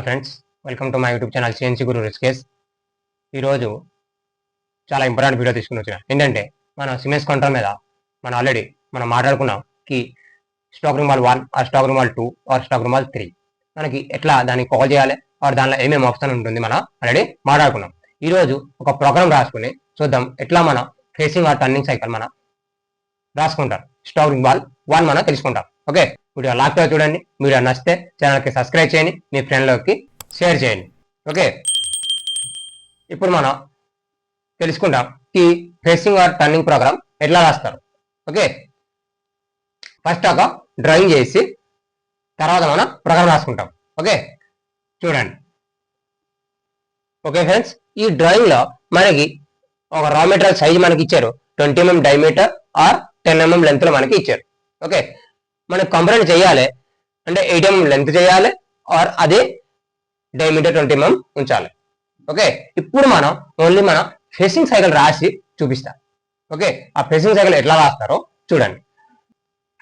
Hello friends welcome to my YouTube channel CNC guru రిస్కేస్. ఈరోజు చాలా important video తీసుకుని వచ్చిన. ఏంటంటే మన సిమెన్స్ కంట్రోల్ మీద మనం ఆల్రెడీ మనం మాట్లాడుకున్నాం కి stock removal one or stock removal two or stock removal three మనకి ఎట్లా దానికి కాల్ చేయాలి? ఆర్ దానిలో ఏమేమి ఆప్షన్ ఉంటుంది? మనం ఆల్రెడీ మాట్లాడుకున్నాం. ఈరోజు ఒక ప్రోగ్రామ్ రాసుకుని చూద్దాం ఎట్లా మన ఫేసింగ్ ఆర్ టర్నింగ్ సైకిల్ మన రాసుకుంటాం. స్టాక్ రూమాల్ వన్ మనం తెలుసుకుంటాం. ఓకే? వీడియో లాక్తో చూడండి. వీడియో నచ్చితే ఛానల్కి సబ్స్క్రైబ్ చేయండి. మీ ఫ్రెండ్లోకి షేర్ చేయండి. ఓకే? ఇప్పుడు మనం తెలుసుకుందాం ఈ ఫేసింగ్ ఆర్ టర్నింగ్ ప్రోగ్రామ్ ఎట్లా రాస్తారు. ఓకే? ఫస్ట్ ఒక డ్రాయింగ్ చేసి తర్వాత మనం ప్రోగ్రామ్ రాసుకుంటాం. ఓకే? చూడండి. Okay friends? ఈ డ్రాయింగ్లో మనకి ఒక రా మెటీరియల్ సైజ్ మనకి ఇచ్చారు. Twenty MM diameter or ten MM లెంత్లో మనకి ఇచ్చారు. ఓకే? మనం కంపరేట్ చేయాలి. అంటే ఎయిట్ ఎంఎం లెంత్ చేయాలి ఆర్ అదే డైమీటర్ ట్వంటీ ఎంఎం ఉంచాలి. ఓకే ఇప్పుడు మనం ఓన్లీ మన ఫేసింగ్ సైకిల్ రాసి చూపిస్తాం. ఓకే ఆ ఫేసింగ్ సైకిల్ ఎట్లా రాస్తారో చూడండి.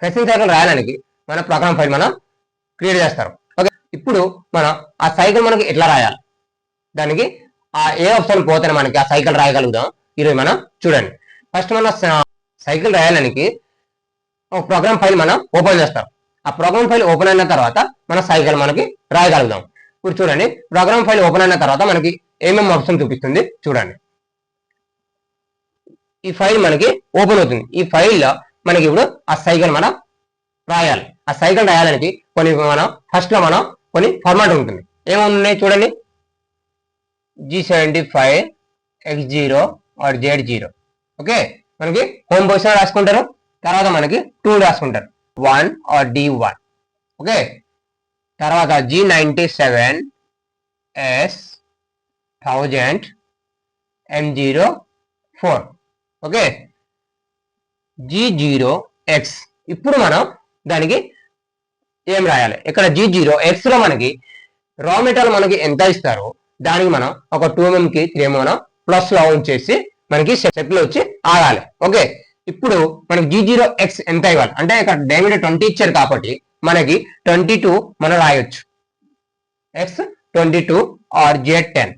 ఫేసింగ్ సైకిల్ రాయడానికి మన ప్రోగ్రామ్ ఫైల్ మనం క్రియేట్ చేస్తారు. ఓకే ఇప్పుడు మనం ఆ సైకిల్ మనకి ఎట్లా రాయాలి? దానికి ఆ ఏ ఆప్షన్ పోతేనే మనకి ఆ సైకిల్ రాయగలుగుదాం ఈరోజు మనం చూడండి. ఫస్ట్ మన సైకిల్ రాయడానికి ఒక ప్రోగ్రామ్ ఫైల్ మనం ఓపెన్ చేస్తాం. ఆ ప్రోగ్రామ్ ఫైల్ ఓపెన్ అయిన తర్వాత మన సైకిల్ మనకి రాయగలుగుతాం. ఇప్పుడు చూడండి ప్రోగ్రామ్ ఫైల్ ఓపెన్ అయిన తర్వాత మనకి ఏమేమి ఆప్షన్ చూపిస్తుంది చూడండి. ఈ ఫైల్ మనకి ఓపెన్ అవుతుంది. ఈ ఫైల్లో మనకి ఇప్పుడు ఆ సైకిల్ మనం రాయాలి. ఆ సైకిల్ రాయాలని కొన్ని మనం ఫస్ట్లో మనం కొన్ని ఫార్మాట్ ఉంటుంది. ఏమున్నాయి చూడండి? G seventy five X zero R Z zero okay మనకి హోమ్ పొజిషన్ రాసుకుంటారు. తర్వాత మనకి టూ రాసుకుంటారు. One R D one okay తర్వాత G ninety seven S thousand M zero four okay G zero X ఇప్పుడు మనం దానికి ఏం రాయాలి? ఇక్కడ జీ జీరో ఎక్స్లో మనకి రా మెటీరియల్ మనకి ఎంత ఇస్తారో? దానికి మనం ఒక టూ ఎంఎం కి త్రీ మనం ప్లస్లో చేసి మనకి సెట్లో వచ్చి ఆడాలి ఓకే ఇప్పుడు మనకి జీ జీరో ఎక్స్ ఎంత ఇవ్వాలి? అంటే ఇక్కడ డైమీటర్ ట్వంటీ ఇచ్చారు కాబట్టి మనకి ట్వంటీ టూ మనం రాయొచ్చు. X twenty two R Z ten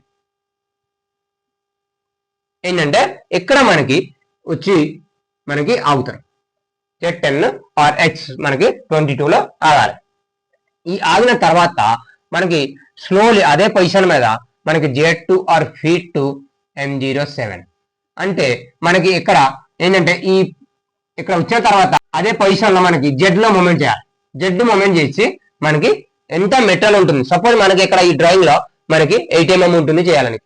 ఏంటంటే ఇక్కడ మనకి వచ్చి మనకి ఆగుతారు. జెడ్ టెన్ ఆర్ ఎక్స్ మనకి ట్వంటీ టూలో ఆగాలి. ఈ ఆగిన తర్వాత మనకి స్లోలీ అదే పొజిషన్ మీద మనకి Z two R feet two M zero seven అంటే మనకి ఇక్కడ ఏంటంటే ఈ ఇక్కడ వచ్చిన తర్వాత అదే పొజిషన్లో మనకి జెడ్లో మూమెంట్ చేయాలి. జెడ్ మూమెంట్ చేసి మనకి ఎంత మెటల్ ఉంటుంది? సపోజ్ మనకి ఇక్కడ ఈ డ్రాయింగ్లో మనకి ఎయిట్ ఎంఎం ఉంటుంది చేయాలని.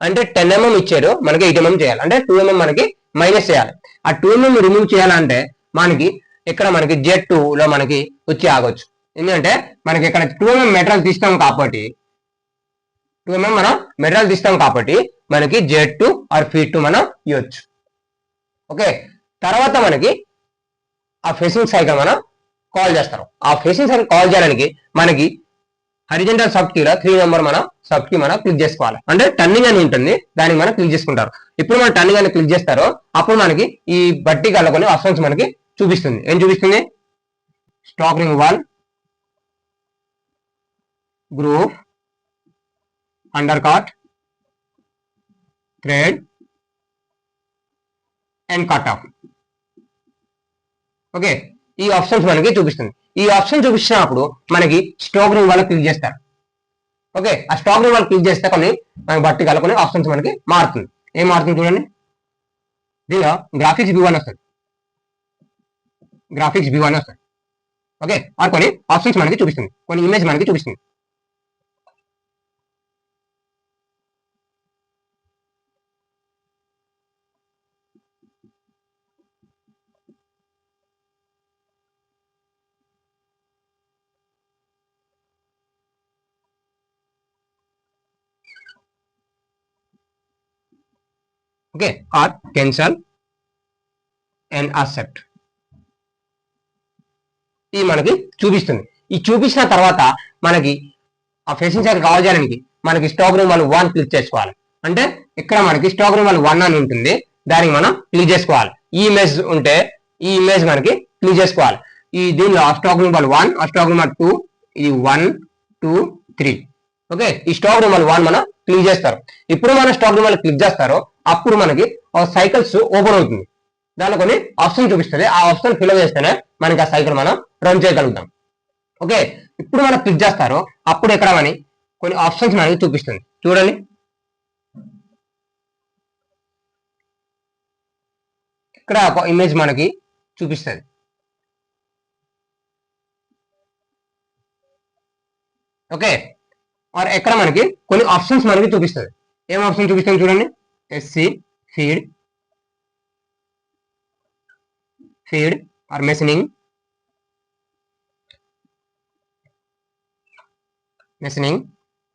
అంటే టెన్ ఎంఎం ఇచ్చారు మనకి ఎయిట్ ఎంఎం చేయాలి. అంటే టూ ఎంఎం మనకి మైనస్ చేయాలి. ఆ టూ ఎంఎం రిమూవ్ చేయాలంటే మనకి ఇక్కడ మనకి జెడ్ టూ లో మనకి వచ్చి ఆగొచ్చు. ఎందుకంటే మనకి ఇక్కడ టూ ఎంఎం మెటల్ తీస్తాం కాబట్టి టూ ఎంఎం మనం మెటల్ తీస్తాం కాబట్టి మనకి Z two R feet two మనం ఇవ్వచ్చు. ఓకే? తర్వాత మనకి ఆ ఫేసింగ్ సైకిల్ మనం కాల్ చేస్తారు ఆ ఫేసింగ్ సైకిల్ కాల్ చేయడానికి మనకి హరిజెంటల్ సబ్ కీలో త్రీ నెంబర్ మనం సబ్ కీ మనం క్లిక్ చేసుకోవాలి. అంటే టర్నింగ్ అని ఉంటుంది దానికి మనం క్లిక్ చేసుకుంటారు. ఇప్పుడు మనం టర్నింగ్ అని క్లిక్ చేస్తారో అప్పుడు మనకి ఈ బట్టి కలుకొని ఆప్షన్స్ మనకి చూపిస్తుంది. ఏం చూపిస్తుంది? Stock ring one group undercut thread and cut off okay ఈ ఆప్షన్స్ మనకి చూపిస్తుంది. ఈ ఆప్షన్ చూపించినప్పుడు మనకి స్టాక్ రూమ్ వాళ్ళు క్లిక్ చేస్తారు. ఓకే ఆ స్టాక్ రూమ్ వాళ్ళు క్లిక్ చేస్తే కొన్ని మనకి బట్టి కలుపుకొని ఆప్షన్స్ మనకి మారుతుంది. ఏం మారుతుంది చూడండి. దీనిలో గ్రాఫిక్స్ బి వన్ వస్తుంది. గ్రాఫిక్స్ బి వన్ వస్తుంది. ఓకే ఆ కొన్ని ఆప్షన్స్ మనకి చూపిస్తుంది. కొన్ని ఇమేజ్ మనకి చూపిస్తుంది. Okay or cancel and accept ఇది మనకి చూపిస్తుంది. ఈ చూపించిన తర్వాత మనకి ఆ ఫేసింగ్ సైకిల్ కాల్ చేయడానికి మనకి స్టాక్ రూమ్ వాళ్ళు వన్ క్లిక్ చేసుకోవాలి. అంటే ఇక్కడ మనకి స్టాక్ రూమ్ వాళ్ళు వన్ అని ఉంటుంది. దానికి మనం క్లిక్ చేసుకోవాలి. ఈ ఇమేజ్ ఉంటే ఈ ఇమేజ్ మనకి క్లిక్ చేసుకోవాలి. ఈ దీనిలో stock removal one stock removal two ఇది వన్ టూ త్రీ ఓకే ఈ స్టాక్ రిమల్ వన్ మనం క్లిక్ చేస్తారు. ఇప్పుడు మనం స్టాక్ రిమల్ క్లిక్ చేస్తారో అప్పుడు మనకి సైకిల్స్ ఓపెన్ అవుతుంది. దానిలో కొన్ని ఆప్షన్ చూపిస్తుంది. ఆ ఆప్షన్ ఫిల్ చేస్తేనే మనకి ఆ సైకిల్ మనం రన్ చేయగలుగుతాం. ఓకే ఇప్పుడు మనం క్లిక్ చేస్తారో. అప్పుడు ఎక్కడ అని కొన్ని ఆప్షన్స్ మనకి చూపిస్తుంది. చూడండి. ఇక్కడ ఒక ఇమేజ్ మనకి చూపిస్తుంది. ఓకే ఎక్కడ మనకి కొన్ని ఆప్షన్స్ మనకి చూపిస్తుంది. ఏం ఆప్షన్ చూపిస్తుంది చూడండి. SC feed feed R machining machining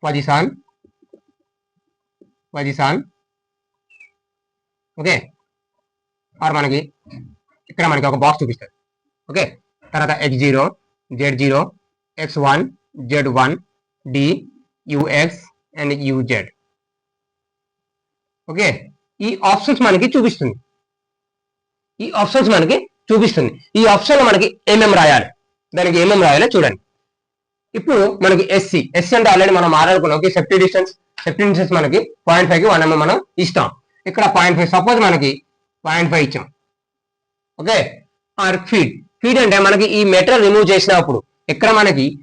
position position okay R మనకి ఇక్కడ మనకి ఒక బాక్స్ చూపిస్తుంది ఓకే తర్వాత X zero Z zero X one Z one D UX and UZ okay? ఈ ఆప్షన్స్ మనకి చూపిస్తుంది. ఈ ఆప్షన్స్ మనకి చూపిస్తుంది. ఈ ఆప్షన్ మనకి ఏమేమి రాయాలి. దానికి ఏమేమి రాయాలో చూడండి. ఇప్పుడు మనకి ఎస్సీ ఎస్సీ అంటే ఆల్రెడీ మనం మాట్లాడుకున్నాం. Okay? Safety distance safety distance మనకి పాయింట్ ఫైవ్కి వన్ ఎంఎం మనం ఇస్తాం. ఇక్కడ పాయింట్ ఫైవ్ సపోజ్ మనకి పాయింట్ ఫైవ్ ఇచ్చాం. ఓకే? ఆర్ ఫీడ్ ఫీడ్ అంటే మనకి ఈ మెటీరియల్ రిమూవ్ చేసినప్పుడు ఇక్కడ మనకి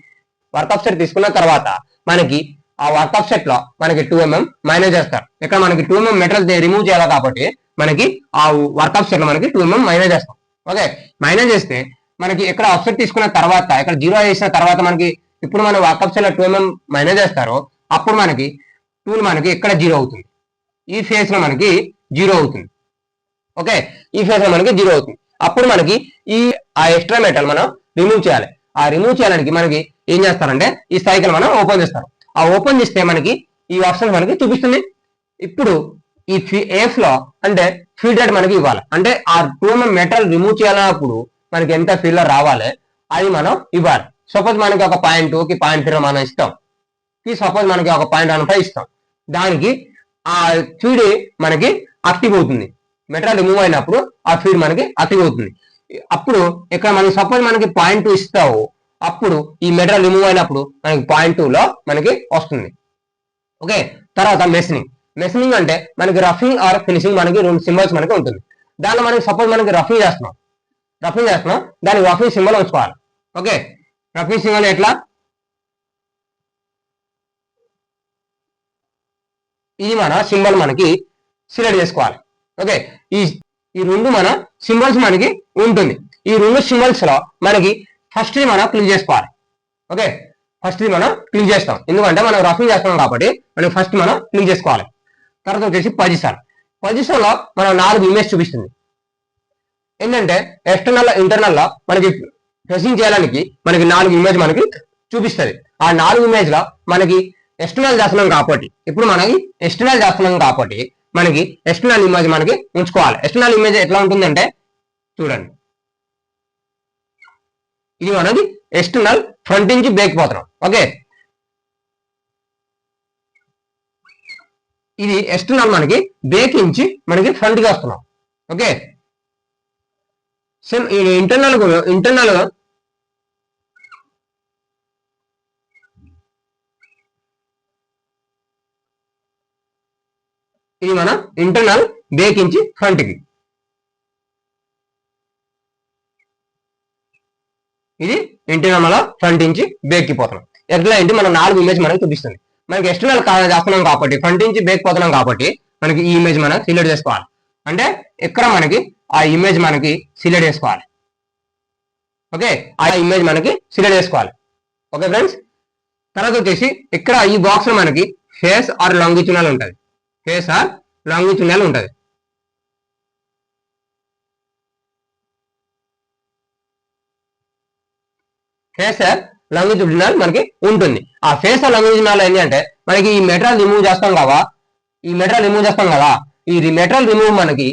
వర్క్ సెట్ తీసుకున్న తర్వాత మనకి ఆ వర్క్ సెట్లో మనకి టూ ఎంఎం మైనస్ చేస్తారు ఇక్కడ మనకి టూ ఎంఎం మెటీరియల్ రిమూవ్ చేయాలి కాబట్టి మనకి ఆ వర్క్ సెట్లో మనకి టూ ఎంఎం మైనస్ చేస్తాం ఓకే మైనస్ చేస్తే మనకి ఇక్కడ ఆఫ్సెట్ తీసుకున్న తర్వాత ఇక్కడ జీరో చేసిన తర్వాత మనకి ఇప్పుడు మనం వర్క్ సెట్లో టూ ఎంఎం మైనస్ చేస్తారో అప్పుడు మనకి టూల్ మనకి ఇక్కడ జీరో అవుతుంది. ఈ ఫేస్లో మనకి జీరో అవుతుంది. ఓకే ఈ ఫేస్లో మనకి జీరో అవుతుంది. అప్పుడు మనకి ఈ ఆ ఎక్స్ట్రా మెటల్ మనం రిమూవ్ చేయాలి. ఆ రిమూవ్ చేయడానికి మనకి ఏం చేస్తారంటే ఈ సైకిల్ మనం ఓపెన్ చేస్తారు. ఆ ఓపెన్ చేస్తే మనకి ఈ ఆప్షన్ మనకి చూపిస్తుంది. ఇప్పుడు ఈ ఏఫ్లో అంటే ఫీడ్ రేట్ మనకి ఇవ్వాలి. అంటే ఆ టూ ఎంఎం మెటల్ రిమూవ్ చేయాలన్నప్పుడు మనకి ఎంత ఫీల్ రావాలి అది మనం ఇవ్వాలి. సపోజ్ మనకి ఒక పాయింట్ టూకి పాయింట్ త్రీ మనం ఇస్తాం. ఈ సపోజ్ మనకి ఒక పాయింట్ వన్ ఫైవ్ ఇస్తాం. దానికి ఆ ఫీడ్ మనకి యాక్టివ్ అవుతుంది. మెటల్ రిమూవ్ అయినప్పుడు ఆ ఫీడ్ మనకి యాక్టివ్ అవుతుంది. అప్పుడు ఇక్కడ మనకి సపోజ్ మనకి పాయింట్ టూ ఇస్తావు. అప్పుడు ఈ మెటీరియల్ రిమూవ్ అయినప్పుడు మనకి పాయింట్ టూ లో మనకి వస్తుంది. ఓకే తర్వాత మెషినింగ్ మెషినింగ్ అంటే మనకి రఫింగ్ ఆర్ ఫినిషింగ్ మనకి రెండు సింబల్స్ మనకి ఉంటుంది. దానిలో మనకి సపోజ్ మనకి రఫింగ్ చేస్తున్నాం. రఫింగ్ చేస్తున్నాం. దానికి రఫింగ్ సింబల్ ఉంచుకోవాలి. ఓకే రఫింగ్ సింబల్ ఎట్లా? ఇది మన సింబల్ మనకి సెలెక్ట్ చేసుకోవాలి. ఓకే ఈ ఈ రెండు మన సింబల్స్ మనకి ఉంటుంది. ఈ రెండు సింబల్స్లో మనకి ఫస్ట్ మనం క్లిక్ చేసుకోవాలి. ఓకే ఫస్ట్ మనం క్లిక్ చేస్తాం. ఎందుకంటే మనం రఫింగ్ చేస్తున్నాం కాబట్టి మనం ఫస్ట్ మనం క్లిక్ చేసుకోవాలి. తర్వాత వచ్చేసి పొజిషన్ పొజిషన్లో మనం నాలుగు ఇమేజ్ చూపిస్తుంది. ఏంటంటే ఎక్స్టర్నల్ ఇంటర్నల్లో మనకి ప్రెసింగ్ చేయడానికి మనకి నాలుగు ఇమేజ్ మనకి చూపిస్తుంది. ఆ నాలుగు ఇమేజ్లో మనకి ఎక్స్టర్నల్ చేస్తున్నాం కాబట్టి ఇప్పుడు మనకి ఎక్స్టర్నల్ చేస్తున్నాం కాబట్టి మనకి ఎక్స్టర్నల్ ఇమేజ్ మనకి ఉంచుకోవాలి. ఎక్స్టర్నల్ ఇమేజ్ ఎట్లా ఉంటుందంటే చూడండి. ఇది మనది ఎక్స్టర్నల్ ఫ్రంట్ నుంచి బ్రేక్ పోతున్నాం. ఓకే ఇది ఎక్స్టర్నల్ మనకి బ్రేక్ నుంచి మనకి ఫ్రంట్కి వస్తున్నాం. ఓకే సేమ్ ఇంటర్నల్ ఇంటర్నల్ ఇది మన ఇంటర్నల్ బ్రేక్ నుంచి ఫ్రంట్కి. ఇది ఇంటర్నల్ మన ఫ్రంట్ నుంచి బ్రేక్కి పోతున్నాం. ఎట్లా ఏంటి మనం నాలుగు ఇమేజ్ మనకి చూపిస్తుంది. మనకి ఎక్స్టర్నల్ చేస్తున్నాం కాబట్టి ఫ్రంట్ నుంచి బ్రేక్ పోతున్నాం కాబట్టి మనకి ఈ ఇమేజ్ మనం సిలెక్ట్ చేసుకోవాలి. అంటే ఇక్కడ మనకి ఆ ఇమేజ్ మనకి సిలెక్ట్ చేసుకోవాలి. ఓకే? ఆ ఇమేజ్ మనకి సిలెక్ట్ చేసుకోవాలి. ఓకే ఫ్రెండ్స్ తర్వాత వచ్చేసి ఇక్కడ ఈ బాక్స్లో మనకి ఫేస్ ఆర్ లాంగిచునల్ ఉంటుంది. ఫేస్ ఆర్ లాంగిచునల్ ఉంటుంది. ఫేస్ లాంగిట్యూడినల్ మనకి ఉంటుంది. ఆ ఫేస్ లాంగిట్యూడినల్ ఏంటి అంటే మనకి ఈ మెటరల్ రిమూవ్ చేస్తాం కదా ఈ మెటరల్ రిమూవ్ చేస్తాం కదా ఈ మెటరల్ రిమూవ్ మనకి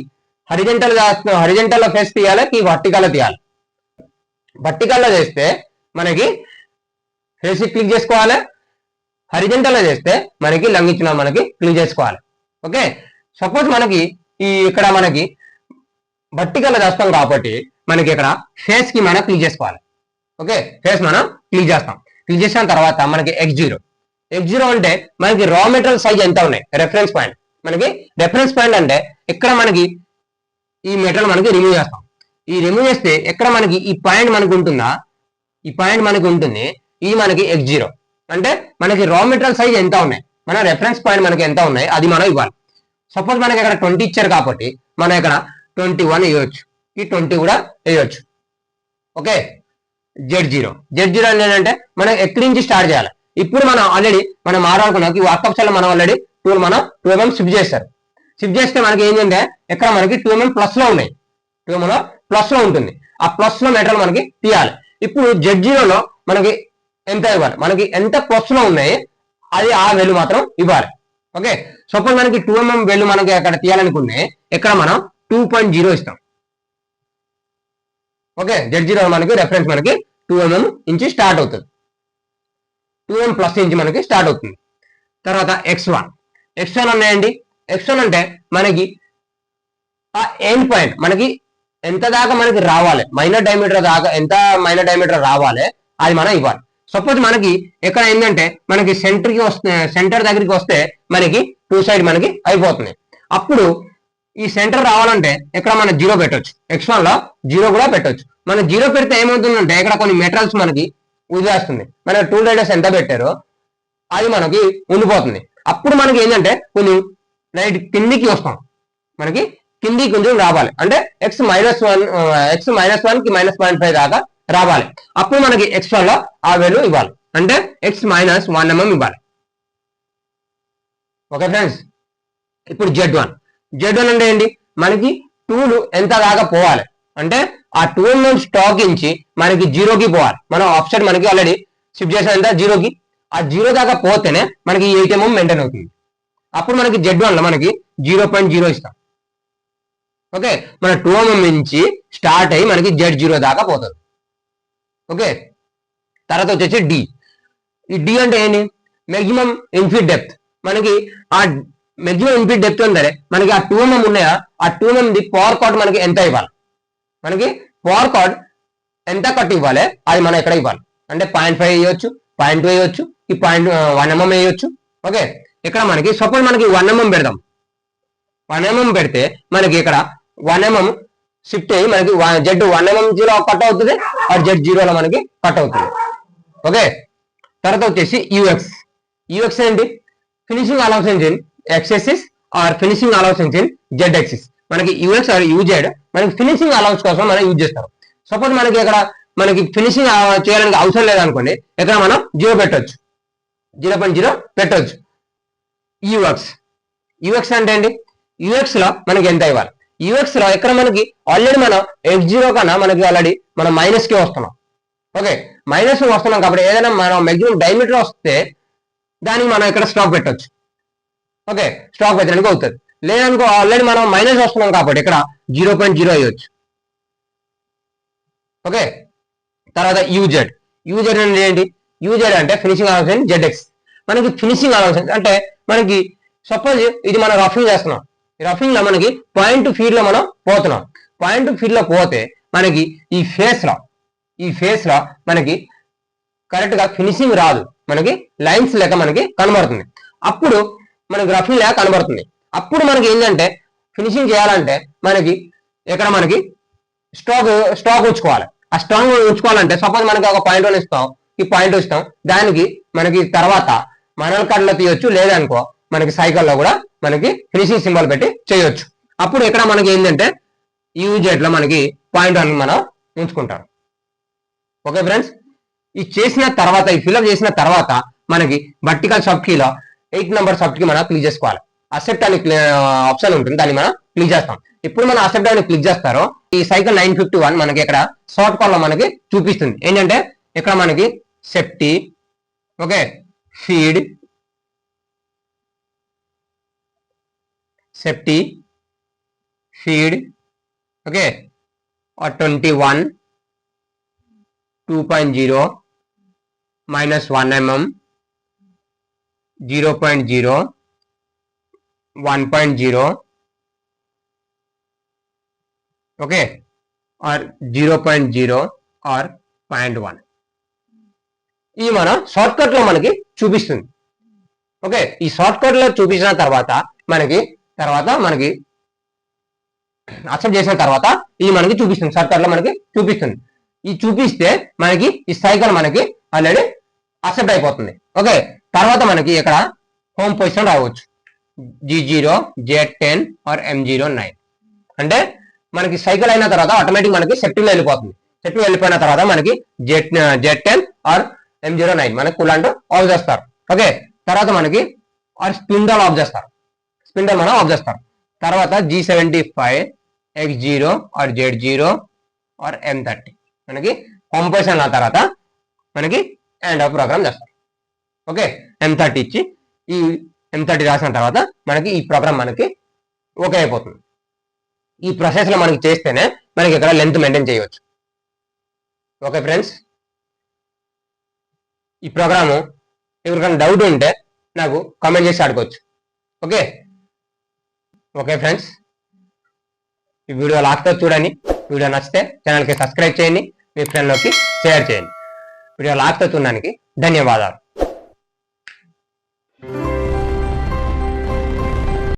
హరిజెంటల్ హరిజెంటల్ ఫేస్ తీయాలి ఈ వర్టికల్ తీయాలి. వర్టికల్లో చేస్తే మనకి ఫేస్ క్లిక్ చేసుకోవాలి. హరిజెంటల్లో చేస్తే మనకి లంగిచ్చిన మనకి క్లిక్ చేసుకోవాలి. ఓకే సపోజ్ మనకి ఈ ఇక్కడ మనకి వర్టికల్ చేస్తాం కాబట్టి మనకి ఇక్కడ ఫేస్కి మనం క్లిక్ చేసుకోవాలి. ఓకే? ఫేస్ మనం క్లిక్ చేస్తాం. క్లిక్ చేసిన తర్వాత మనకి ఎక్స్ జీరో ఎక్స్ జీరో అంటే మనకి రా మెటీరియల్ సైజ్ ఎంత ఉన్నాయి? రెఫరెన్స్ పాయింట్ మనకి రెఫరెన్స్ పాయింట్ అంటే ఇక్కడ మనకి ఈ మెటీరియల్ మనకి రిమూవ్ చేస్తాం. ఈ రిమూవ్ చేస్తే ఎక్కడ మనకి ఈ పాయింట్ మనకు ఉంటుందా? ఈ పాయింట్ మనకి ఉంటుంది. ఇది మనకి ఎక్స్ జీరో అంటే మనకి రా మెటీరియల్ సైజ్ ఎంత ఉన్నాయి? మన రెఫరెన్స్ పాయింట్ మనకి ఎంత ఉన్నాయి? అది మనం ఇవ్వాలి. సపోజ్ మనకి ఇక్కడ ట్వంటీ ఇచ్చారు కాబట్టి మనం ఇక్కడ ట్వంటీ వన్ వేయవచ్చు. ఈ ట్వంటీ కూడా వేయవచ్చు. Okay? Z zero Z zero అంటే ఏంటంటే మనం ఎక్కడి నుంచి స్టార్ట్ చేయాలి? ఇప్పుడు మనం ఆల్రెడీ మనం మాట్లాడుకున్నాం ఈ వాట్సాప్ సెల్ మనం ఆల్రెడీ టూ మనం టూ ఎంఎం షిఫ్ట్ చేస్తారు. షిఫ్ట్ చేస్తే మనకి ఏంటంటే ఇక్కడ మనకి టూ ఎంఎం ప్లస్లో ఉన్నాయి. టూ ఎంఎం ప్లస్లో ఉంటుంది. ఆ ప్లస్లో మెటీరియల్ మనకి తీయాలి. ఇప్పుడు జెడ్ జీరోలో మనకి ఎంత ఇవ్వాలి? మనకి ఎంత ప్లస్లో ఉన్నాయి? అది ఆ వెలు మాత్రం ఇవ్వాలి. ఓకే సపోజ్ మనకి టూ ఎంఎం వెలు మనకి అక్కడ తీయాలనుకుంటే ఇక్కడ మనం టూ పాయింట్ జీరో ఇస్తాం. ఓకే జెడ్ జీరో మనకి రెఫరెన్స్ మనకి టూ ఎంఎం ఇంచి స్టార్ట్ అవుతుంది. టూ ఎం ప్లస్ ఇంచి మనకి స్టార్ట్ అవుతుంది. తర్వాత ఎక్స్ వన్ ఎక్స్ వన్ ఉన్నాయండి. ఎక్స్ వన్ అంటే మనకి ఆ ఎండ్ పాయింట్ మనకి ఎంత దాకా మనకి రావాలి? మైనర్ డయామీటర్ దాకా ఎంత మైనర్ డయామీటర్ రావాలి? అది మనం ఇవ్వాలి. సపోజ్ మనకి ఎక్కడ ఏంటంటే మనకి సెంటర్కి వస్తే సెంటర్ దగ్గరికి వస్తే మనకి టూ సైడ్ మనకి అయిపోతుంది. అప్పుడు ఈ సెంటర్ రావాలంటే ఇక్కడ మనం జీరో పెట్టొచ్చు. ఎక్స్ వన్లో జీరో కూడా పెట్టొచ్చు. మనం జీరో పెడితే ఏమవుతుందంటే ఇక్కడ కొన్ని మెటల్స్ మనకి వదిలేస్తుంది. మన టూ రైడర్స్ ఎంత పెట్టారో అది మనకి ఉండిపోతుంది. అప్పుడు మనకి ఏంటంటే కొంచెం రైట్ కిందికి వస్తాం. మనకి కిందికి కొంచెం రావాలి. అంటే X minus one X minus వన్కి మైనస్ పాయింట్ ఫైవ్ దాకా రావాలి. అప్పుడు మనకి ఎక్స్ వన్లో ఆ వేలు ఇవ్వాలి. అంటే ఎక్స్ మైనస్ వన్ ఎంఎం ఇవ్వాలి. ఓకే ఫ్రెండ్స్ ఇప్పుడు జెడ్ వన్ జెడ్ వన్ అంటే ఏంటి? మనకి టూలు ఎంత దాకా పోవాలి? అంటే ఆ టూల్ ఎంఎం స్టాక్ ఇచ్చి మనకి జీరోకి పోవాలి. మనం ఆఫ్సెట్ మనకి ఆల్రెడీ షిఫ్ట్ చేసిన ఎంత జీరోకి ఆ జీరో దాకా పోతేనే మనకి ఏటీఎం మెయింటైన్ అవుతుంది. అప్పుడు మనకి జెడ్ వన్లో మనకి జీరో పాయింట్ జీరో ఇస్తాం. ఓకే? మన టూ ఎంఎం నుంచి స్టార్ట్ అయ్యి మనకి జెడ్ జీరో దాకా పోతుంది. ఓకే? తర్వాత వచ్చేసి డి ఈ డి అంటే ఏంటి? మ్యాక్సిమం ఇన్ఫిట్ డెప్త్ మనకి ఆ మాక్సిమం ఇన్ఫిట్ డెప్త్ ఉందరే మనకి ఆ టూ ఎంఎం ఉన్నాయా? ఆ టూ ఎంఎం ది పవర్ కార్డ్ మనకి ఎంత ఇవ్వాలి? మనకి పవర్ కార్డ్ ఎంత కట్ ఇవ్వాలి? అది మనం ఎక్కడ ఇవ్వాలి? అంటే పాయింట్ ఫైవ్ వేయొచ్చు పాయింట్ టూ వేయొచ్చు ఈ పాయింట్ వన్ ఎంఎం వేయొచ్చు. ఓకే? ఇక్కడ మనకి సపోజ్ మనకి వన్ ఎంఎం పెడదాం. వన్ ఎంఎం పెడితే మనకి ఇక్కడ వన్ ఎంఎం షిఫ్ట్ అయ్యి మనకి Z one MM zero cut అవుతుంది ఆ జెడ్ జీరోలో మనకి కట్ అవుతుంది. ఓకే? తర్వాత వచ్చేసి యూఎక్స్ యూఎక్స్ ఏంటి? Finishing allowance in X axis or finishing allowance in Z axis మనకి యూఎక్స్ ఆర్ యూజెడ్ మనకి ఫినిషింగ్ అలౌన్స్ కోసం మనం యూజ్ చేస్తాం. సపోజ్ మనకి ఇక్కడ మనకి ఫినిషింగ్ చేయడానికి అవసరం లేదనుకోండి ఇక్కడ మనం జీరో పెట్టొచ్చు. జీరో పాయింట్ జీరో పెట్టొచ్చు. యూఎక్స్. యూఎక్స్ అంటే ఏంటి? యూఎక్స్లో మనకి ఎంత ఇవ్వాలి? యూఎక్స్లో ఇక్కడ మనకి ఆల్రెడీ మనం ఎక్స్ జీరో కన్నా మనకి ఆల్రెడీ మనం మైనస్కి వస్తున్నాం. ఓకే మైనస్ వస్తున్నాం కాబట్టి ఏదైనా మనం మాక్సిమం డైమీటర్ వస్తే దానికి మనం ఇక్కడ స్టాక్ పెట్టొచ్చు. ఓకే స్టాక్ పెట్టడానికి అవుతుంది. లేదనుకో ఆల్రెడీ మనం మైనస్ వస్తున్నాం కాబట్టి ఇక్కడ జీరో పాయింట్ జీరో అయ్యొచ్చు. ఓకే తర్వాత యూజెడ్ యూజెడ్ అంటే ఏంటి? యూజెడ్ అంటే ఫినిషింగ్ ఆలోచన జెడ్ఎక్స్ మనకి ఫినిషింగ్ ఆలోచన అంటే మనకి సపోజ్ ఇది మనం రఫింగ్ చేస్తున్నాం. రఫింగ్లో మనకి పాయింట్ ఫీల్డ్లో మనం పోతున్నాం. పాయింట్ ఫీల్డ్లో పోతే మనకి ఈ ఫేస్లో ఈ ఫేస్లో మనకి కరెక్ట్గా ఫినిషింగ్ రాదు. మనకి లైన్స్ లెక్క మనకి కనబడుతుంది. అప్పుడు మనకి రఫింగ్ లేక కనబడుతుంది. అప్పుడు మనకి ఏంటంటే ఫినిషింగ్ చేయాలంటే మనకి ఇక్కడ మనకి స్టాక్ స్టాక్ ఉంచుకోవాలి. ఆ స్టాంగ్ ఉంచుకోవాలంటే సపోజ్ మనకి ఒక పాయింట్ వన్ ఇస్తాం ఈ పాయింట్ ఇస్తాం. దానికి మనకి తర్వాత మనల్ కార్డులో తీయొచ్చు లేదనుకో మనకి సైకిల్లో కూడా మనకి ఫినిషింగ్ సింబల్ పెట్టి చేయొచ్చు. అప్పుడు ఇక్కడ మనకి ఏంటంటే యూజెడ్లో మనకి పాయింట్ వన్ మనం ఉంచుకుంటాం. ఓకే ఫ్రెండ్స్ ఈ చేసిన తర్వాత ఈ ఫిల్అప్ చేసిన తర్వాత మనకి వర్టికల్ సబ్ కీలో ఎయిట్ నెంబర్ సబ్జెక్ట్కి మనం క్లిక్ చేసుకోవాలి. అసెప్ట్ అని ఆప్షన్ ఉంటుంది. దాన్ని మనం క్లిక్ చేస్తాం. ఇప్పుడు మనం అసెప్ట్ అని క్లిక్ చేస్తారో ఈ సైకిల్ నైన్ ఫిఫ్టీ వన్ మనకి ఇక్కడ షార్ట్ కాల్లో మనకి చూపిస్తుంది. ఏంటంటే ఇక్కడ మనకి safety okay feed safety feed okay twenty one two point zero minus one MM zero point zero one point zero. Okay? R zero point zero R point one. ఇది మన షార్ట్కట్లో మనకి చూపిస్తుంది. ఓకే? ఈ షార్ట్కట్లో చూపించిన తర్వాత మనకి తర్వాత మనకి అక్సెప్ట్ చేసిన తర్వాత ఇది మనకి చూపిస్తుంది. షార్ట్కట్లో మనకి చూపిస్తుంది. ఇది చూపిస్తే మనకి ఈ సైకిల్ మనకి ఆల్రెడీ అక్సెప్ట్ అయిపోతుంది. ఓకే? తర్వాత మనకి ఇక్కడ హోమ్ పొజిషన్ రావచ్చు. G zero Z ten R M zero nine అంటే మనకి సైకిల్ అయిన తర్వాత ఆటోమేటిక్ మనకి సెట్టింగ్ వెళ్ళిపోతుంది. సెట్టింగ్ వెళ్ళిపోయిన తర్వాత మనకి Z Z ten R M zero nine మనకి కులాంట్ ఆఫ్ చేస్తారు. ఓకే తర్వాత మనకి ఆర్ స్పిండల్ ఆఫ్ చేస్తారు. స్పిండల్ మనం ఆఫ్ చేస్తారు. తర్వాత G seventy five X zero R Z zero R M thirty మనకి కంపోజిషన్ అయిన తర్వాత మనకి ఎండ్ ఆఫ్ ప్రోగ్రామ్ చేస్తారు. ఓకే? ఎం థర్టీ ఇచ్చి ఈ ఎం థర్టీ రాసిన తర్వాత మనకి ఈ ప్రోగ్రామ్ మనకి ఓకే అయిపోతుంది. ఈ ప్రాసెస్లో మనకి చేస్తేనే మనకి ఇక్కడ లెంత్ మెయింటైన్ చేయవచ్చు. ఓకే ఫ్రెండ్స్ ఈ ప్రోగ్రాము ఎవరికైనా డౌట్ ఉంటే నాకు కామెంట్ చేసి అడగవచ్చు ఓకే ఓకే ఫ్రెండ్స్ ఈ వీడియో లాస్ట్తో చూడండి. వీడియో నచ్చితే ఛానల్కి సబ్స్క్రైబ్ చేయండి. మీ ఫ్రెండ్లోకి షేర్ చేయండి. వీడియో లాస్ట్తో చూడడానికి ధన్యవాదాలు.